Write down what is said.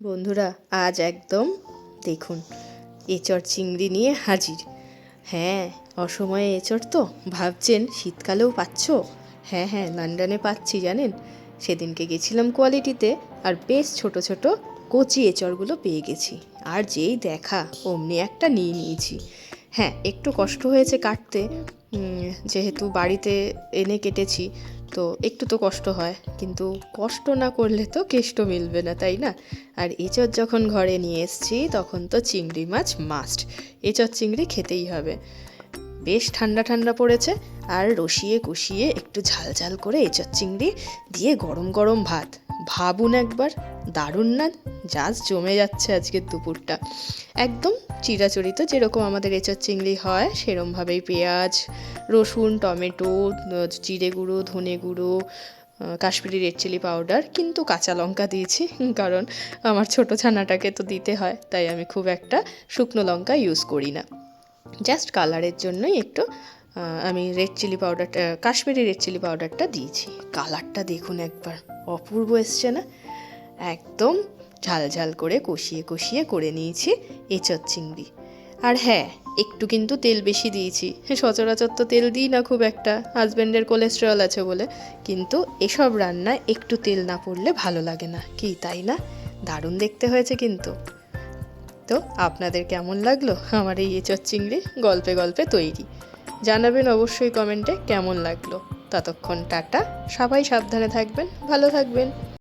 বন্ধুরা, আজ একদম দেখুন, এচড় চিংড়ি নিয়ে হাজির। হ্যাঁ অসময়ে এচড় তো, ভাবছেন শীতকালেও পাচ্ছ? হ্যাঁ হ্যাঁ লন্ডনে পাচ্ছি, জানেন? সেদিনকে গেছিলাম কোয়ালিটিতে আর বেশ ছোট ছোট কচি এচড়গুলো পেয়ে গেছি। আর যেই দেখা, অমনি একটা নিয়ে নিয়েছি। হ্যাঁ একটু কষ্ট হয়েছে কাটতে। যেহেতু বাড়িতে এনে কেটেছি তো একটু তো কষ্ট হয়, কিন্তু কষ্ট না করলে তো কেষ্ট মিলবে না, তাই না? আর এঁচড় যখন ঘরে নিয়ে এসছি, তখন তো চিংড়ি মাছ মাস্ট এঁচড় চিংড়ি খেতেই হবে। বেশ ঠান্ডা ঠান্ডা পড়েছে, আর রসিয়ে কষিয়ে একটু ঝাল ঝাল করে এঁচড় চিংড়ি দিয়ে গরম গরম ভাত। ভাবুন একবার, দারুণ না? জাজ জমে যাচ্ছে আজকের দুপুরটা। একদম চিরাচরিত, যেরকম আমাদের এঁচড় চিংড়ি হয়, সেরমভাবেই পেঁয়াজ, রসুন, টমেটো জিরে গুঁড়ো, ধনে গুঁড়ো কাশ্মীরি রেড চিলি পাউডার, কিন্তু কাঁচা লঙ্কা দিয়েছি, কারণ আমার ছোটো ছানাটাকে তো দিতে হয়, তাই আমি খুব একটা শুকনো লঙ্কা ইউজ করি না। জাস্ট কালারের জন্যই একটু আমি রেড চিলি পাউডারটা কাশ্মীরি রেড চিলি পাউডারটা দিয়েছি। কালারটা দেখুন একবার, অপূর্ব এসছে না? একদম ঝাল ঝাল করে কষিয়ে কষিয়ে করে নিয়েছি এঁচড় চিংড়ি। আর হ্যাঁ একটু কিন্তু তেল বেশি দিয়েছি। সচরাচর তো তেল দিই না খুব একটা হাজব্যান্ডের কোলেস্টেরল আছে বলে। কিন্তু এসব রান্নায় একটু তেল না পড়লে ভালো লাগে না। কি তাই না? দারুণ দেখতে হয়েছে কিন্তু। তো আপনাদের কেমন লাগল আমার এই এঁচড় চিংড়ি? গল্পে গল্পে তৈরি। জানাবেন অবশ্যই কমেন্টে কেমন লাগল। ততক্ষণ টাটা। সবাই সাবধানে থাকবেন ভালো থাকবেন।